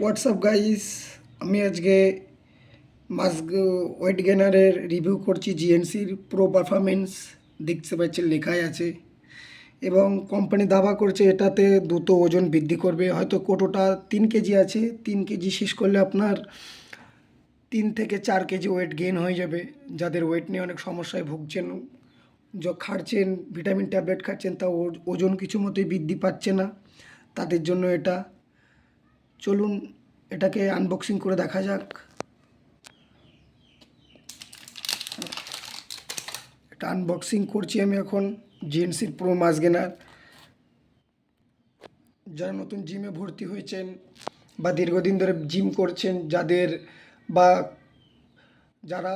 WhatsApp guys আমি আজকে mask wait গেনারের review করছি জিএনসির প্রো পারফরমেন্স দেখতে পাচ্ছেন, লেখাই আছে। এবং কোম্পানি দাবা করছে, এটাতে দ্রুত ওজন বৃদ্ধি করবে। হয়তো কোটোটা তিন কেজি আছে। তিন কেজি শেষ করলে আপনার তিন থেকে চার কেজি ওয়েট গেইন হয়ে যাবে। যাদের ওয়েট নিয়ে অনেক সমস্যায় ভুগছেন, য খাচ্ছেন ভিটামিন ট্যাবলেট খাচ্ছেন তা ওজন কিছু মতোই বৃদ্ধি পাচ্ছে না। তাদের জন্য এটা চলুন এটাকে আনবক্সিং করে দেখা যাক। এটা আনবক্সিং করছি আমি এখন জিএনসির প্রো মাস গেনার যারা নতুন জিমে ভর্তি হয়েছেন বা দীর্ঘদিন ধরে জিম করছেন, যাদের বা যারা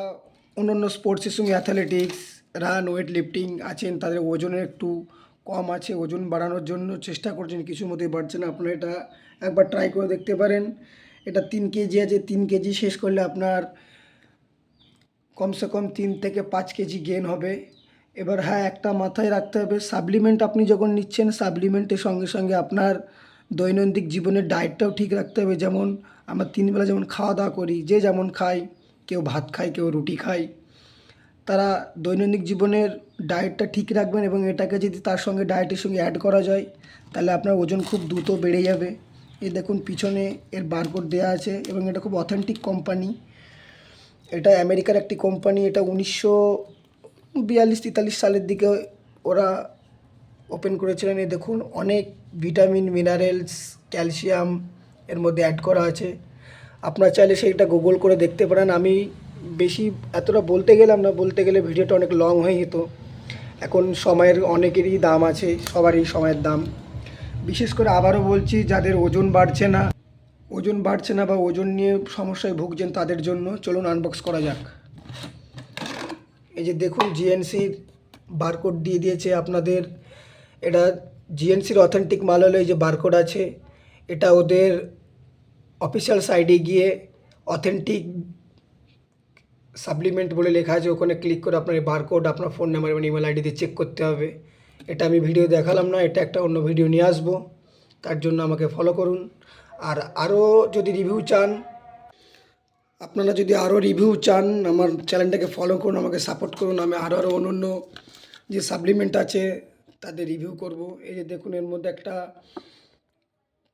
অন্যান্য স্পোর্টসের সঙ্গে অ্যাথলেটিক্স রান ওয়েট লিফটিং আছেন, তাদের ওজনের একটু কম আছে, ওজন বাড়ানোর জন্য চেষ্টা করছেন কিছু মতোই বাড়ছে না। আপনারা এটা একবার ট্রাই করে দেখতে পারেন। এটা তিন কেজি আছে, তিন কেজি শেষ করলে আপনার কমসে কম তিন থেকে পাঁচ কেজি গেন হবে। এবার হ্যাঁ একটা মাথায় রাখতে হবে সাপ্লিমেন্ট আপনি যখন নিচ্ছেন সাপ্লিমেন্টের সঙ্গে সঙ্গে আপনার দৈনন্দিন জীবনের ডায়েটটাও ঠিক রাখতে হবে। যেমন আমরা তিনবেলা যেমন খাওয়া দাওয়া করি, যে যেমন খায়, কেউ ভাত খায়, কেউ রুটি খায়, তারা দৈনন্দিন জীবনের ডায়েটটা ঠিক রাখবেন এবং এটাকে যদি তার সঙ্গে ডায়েটের সঙ্গে অ্যাড করা যায়, তাহলে আপনার ওজন খুব দ্রুত বেড়ে যাবে। এই দেখুন, পিছনে এর বারকোড দেওয়া আছে এবং এটা খুব অথেন্টিক কোম্পানি এটা আমেরিকার একটি কোম্পানি এটা উনিশশো বিয়াল্লিশ তেতাল্লিশ সালের দিকে ওরা ওপেন করেছিলেন। এই দেখুন, অনেক ভিটামিন মিনারেলস ক্যালসিয়াম এর মধ্যে অ্যাড করা আছে। আপনার চাইলে সেইটা গুগল করে দেখতে পারেন। আমি বেশি এতটা বলতে গেলাম না, বলতে গেলে ভিডিওটা অনেক লং হয়ে যেত। এখন সময়ের অনেকেরই দাম আছে, সবারই সময়ের দাম। বিশেষ করে আবারও বলছি, যাদের ওজন বাড়ছে না, ওজন বাড়ছে না বা ওজন নিয়ে সমস্যায় ভুগছেন তাদের জন্য চলুন আনবক্স করা যাক। এই যে দেখুন জিএনসির বারকোড দিয়ে দিয়েছে আপনাদের। এটা জিএনসির অথেন্টিক মাল হলে এই যে বারকোড আছে, এটা ওদের অফিসিয়াল সাইডে গিয়ে অথেন্টিক সাপ্লিমেন্ট বলে লেখা আছে, ওখানে ক্লিক করে আপনার বারকোড আপনার ফোন নাম্বার এবং ইমেল আইডি দিয়ে চেক করতে হবে। এটা আমি ভিডিও দেখালাম না, এটা একটা অন্য ভিডিও নিয়ে আসব। তার জন্য আমাকে ফলো করুন। আর আরও যদি রিভিউ চান, আপনারা যদি আরও রিভিউ চান, আমার চ্যানেলটাকে ফলো করুন, আমাকে সাপোর্ট করুন। আমি আরও আরও অন্য অন্য যে সাপ্লিমেন্ট আছে, তাদের রিভিউ করব। এই যে দেখুন, এর মধ্যে একটা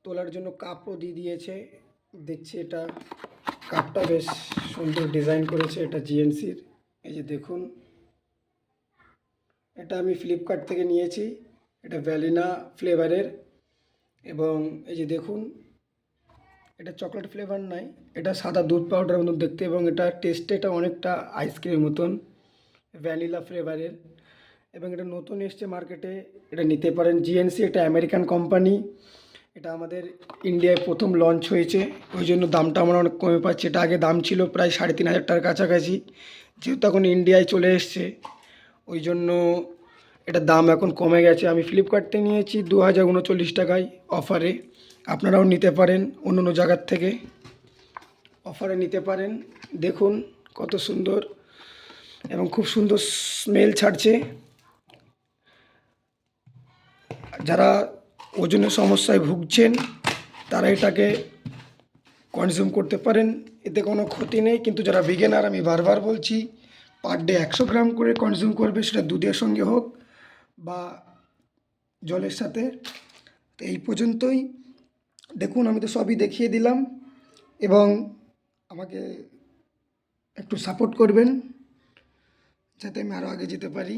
তোলার জন্য কাপও দিয়ে দিয়েছে। দেখছি এটা। কাপটা বেশ সুন্দর ডিজাইন করেছে এটা জিএনসির। এই যে দেখুন। এটা আমি ফ্লিপকার্ট থেকে নিয়েছি। এটা ভ্যালিনা ফ্লেভারের। এবং এই যে দেখুন, এটা চকলেট ফ্লেভার নাই, এটা সাদা দুধ পাউডার মতন দেখতে এবং এটা টেস্টে এটা অনেকটা আইসক্রিমের মতন, ভ্যানিলা ফ্লেভারের। এবং এটা নতুন এসছে মার্কেটে, এটা নিতে পারেন। জিএনসি, এটা আমেরিকান কোম্পানি। এটা আমাদের ইন্ডিয়ায় প্রথম লঞ্চ হয়েছে। ওই জন্য দামটা আমরা অনেক কমে পাচ্ছি। এটা আগে দাম ছিল প্রায় সাড়ে তিন হাজার টাকার কাছাকাছি। যেহেতু এখন ইন্ডিয়ায় চলে এসছে, ওই জন্য এটার দাম এখন কমে গেছে। আমি ফ্লিপকার্ট নিয়েছি দু হাজার উনচল্লিশ টাকায় অফারে আপনারাও নিতে পারেন অন্য অন্য জায়গার থেকে। অফারে নিতে পারেন। দেখুন কত সুন্দর এবং খুব সুন্দর স্মেল ছাড়ছে। যারা ওজনের সমস্যায় ভুগছেন, তারা এটাকে কনজিউম করতে পারেন। এতে কোনো ক্ষতি নেই, কিন্তু যারা বিগেনার আমি বারবার বলছি পার ডে একশো গ্রাম করে কনজিউম করবে, সেটা দুধের সঙ্গে হোক বা জলের সাথে, তো এই পর্যন্তই। দেখুন, আমি তো সবই দেখিয়ে দিলাম এবং আমাকে একটু সাপোর্ট করবেন যাতে আমি আরও আগে যেতে পারি।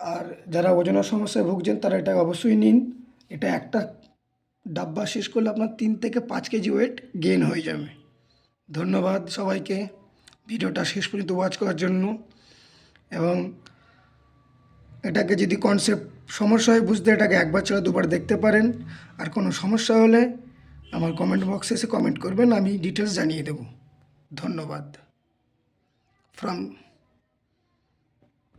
আর যারা ওজনের সমস্যায় ভুগছেন, তারা এটা অবশ্যই নিন। এটা একটা ডাব্বা শেষ করলে আপনার তিন থেকে পাঁচ কেজি ওয়েট গেন হয়ে যাবে। ধন্যবাদ সবাইকে। ভিডিওটা শেষ পর্যন্ত ওয়াচ করার জন্য। এবং এটাকে যদি কনসেপ্ট সমস্যা হয়, বুঝতে এটাকে একবার ছাড়া দুবার দেখতে পারেন। আর কোনো সমস্যা হলে আমার কমেন্ট বক্সে এসে কমেন্ট করবেন, আমি ডিটেলস জানিয়ে দেব। ধন্যবাদ। ফ্রম